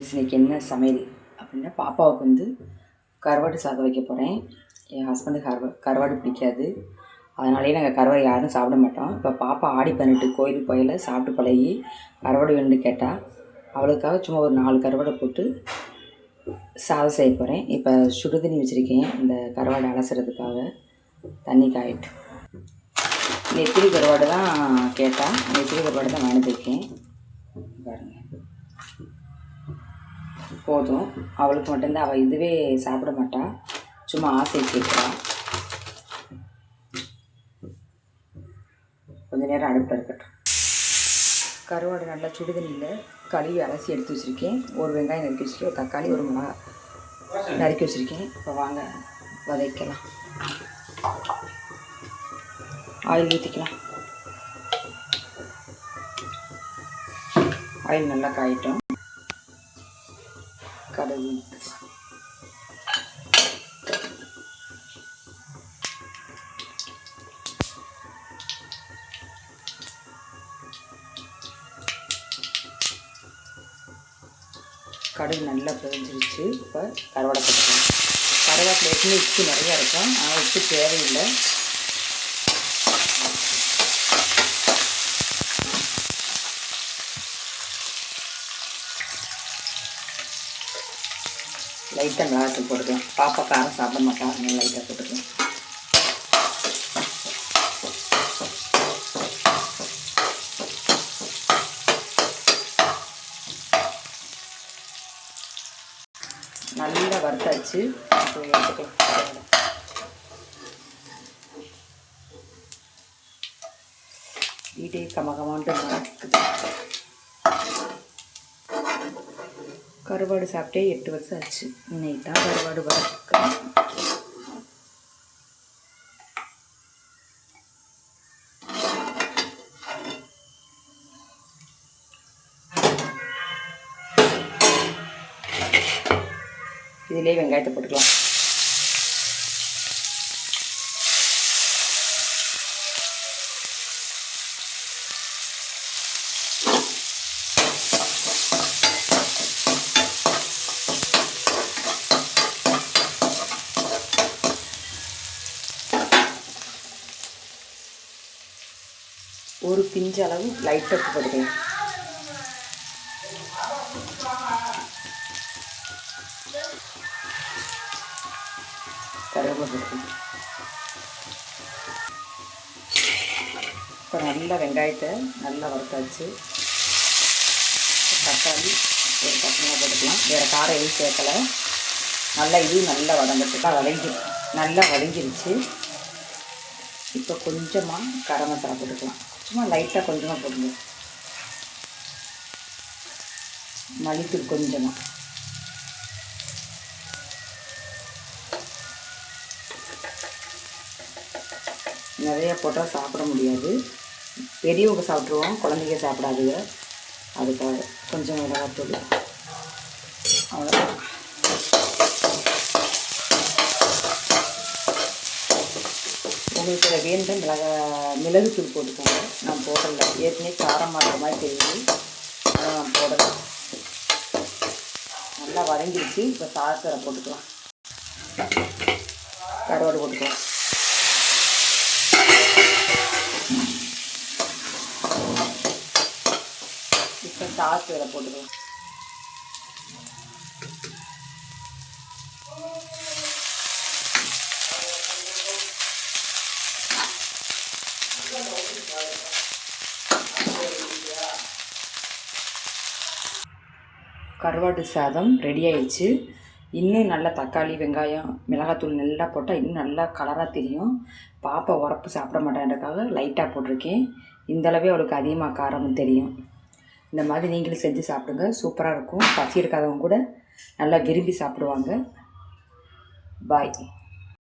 இன்னைக்கு என்ன சமையல் அப்படின்னா பாப்பாவுக்கு வந்து கருவாடு சாதம் வைக்க போகிறேன் என் ஹஸ்பண்டுக்கு கருவா கருவாடு பிடிக்காது. அதனாலேயே நாங்கள் கருவாடு யாரும் சாப்பிட மாட்டோம். இப்போ பாப்பா ஆடி பதினெட்டு கோயிலுக்கு போயில சாப்பிட்டு பழகி கருவாடு வேணும்னு கேட்டால் அவளுக்காக சும்மா ஒரு நாலு கருவாடை போட்டு சாதம் செய்ய போகிறேன் இப்போ சுடுதண்ணி வச்சுருக்கேன் இந்த கருவாடை அலசுறதுக்காக. தண்ணி காயிட்டு. நெத்திரி கருவாடு தான் கேட்டால் நெத்திரி கருவாடு தான் வாங்கியிருக்கேன் பாருங்கள் போதும். அவளுக்கு மட்டும்தான். அவள் இதுவே சாப்பிட மாட்டாள் சும்மா ஆசை கேட்குறா. கொஞ்ச நேரம் அடுப்பில் இருக்கட்டும். கருவாடு நல்லா சுடுதண்ணியில் கழுவி அலசி எடுத்து வச்சுருக்கேன். ஒரு வெங்காயம் நறுக்கி வச்சுருக்கேன். ஒரு தக்காளி ஒரு மிளகா நறுக்கி வச்சுருக்கேன். இப்போ வாங்க வதக்கலாம். ஆயில் ஊற்றிக்கலாம் ஆயில் நல்லா காயிட்டோம். கடுகு கடுகு நல்லா பிரிஞ்சிருச்சு. இப்போ கருவாடை போட்டுக்கலாம். கருவாட்டில் எப்பவுமே உப்பு நிறையா இருக்கும் ஆனால் உப்பு தேவையில்லை. லைட்டாக மிளகாத்தூள் போட்டுக்கலாம். பாப்பா காரம் சாப்பிட மாட்டா அதனால லைட்டாக போட்டுக்கலாம். நல்லா வறுத்தாச்சு. இப்போ எடுத்துக்கலாம். வீட்டே கமகமான்ட்டு நடக்குது கருவாடு சாப்பிட்டே எட்டு வருஷம் ஆச்சு. இன்னைக்கு தான் கருவாடு வரக்கு இதிலே வெங்காயத்தை போட்டுக்கலாம். ஒரு பிஞ்சு அளவு லைட்டாக உப்பு போட்டுக்கலாம் கருவேப்பிலை போட்டுக்கலாம் இப்போ நல்லா வெங்காயத்தை நல்லா வறுத்தாச்சு தக்காளி ஒரு பசங்க போட்டுக்கலாம். வேறு காரம் எதுவும் சேர்க்கலை. நல்லா இது நல்லா வதங்கட்டுக்கா வதங்கி நல்லா வதங்கிருச்சு. இப்போ கொஞ்சமாக கரம் மசாலா போட்டுக்கலாம். சும்மா லைட்டாக கொஞ்சமாக போடுங்க. மல்லித்தூள் கொஞ்சமாக நிறைய போட்டால் சாப்பிட முடியாது. பெரியவங்க சாப்பிட்ருவோம் குழந்தைங்க சாப்பிடாதுங்க. அதுக்காக கொஞ்சம் மிளகாத்தூள். அவ்வளோதான் உங்களுக்கு இதில் வேண்டும் மிளகா மிளகுத்தூள் போட்டுக்கோங்க. நான் போடலை. ஏற்கனவே காரம் மாட்டுற மாதிரி தெரியுது. அதை நான் போடலை. நல்லா வதங்கிடுச்சு. இப்போ சாதத்தில் போட்டுக்கலாம். கருவாடு போட்டுக்கலாம். இப்போ சாதத்தில் போட்டுக்கலாம். கருவாடு சாதம் ரெடி ஆயிடுச்சு. இன்னும் நல்லா தக்காளி வெங்காயம் மிளகாத்தூள் நல்லா போட்டால் இன்னும் நல்லா கலராக தெரியும். பாப்பா உரப்பு சாப்பிட மாட்டேன்றக்காக லைட்டாக போட்டிருக்கேன். இந்தளவே அவளுக்கு அதிகமாக காரமும் தெரியும். இந்த மாதிரி நீங்களும் செஞ்சு சாப்பிடுங்க. சூப்பராக இருக்கும். பசி எடுக்காதவங்க கூட நல்லா விரும்பி சாப்பிடுவாங்க. பாய்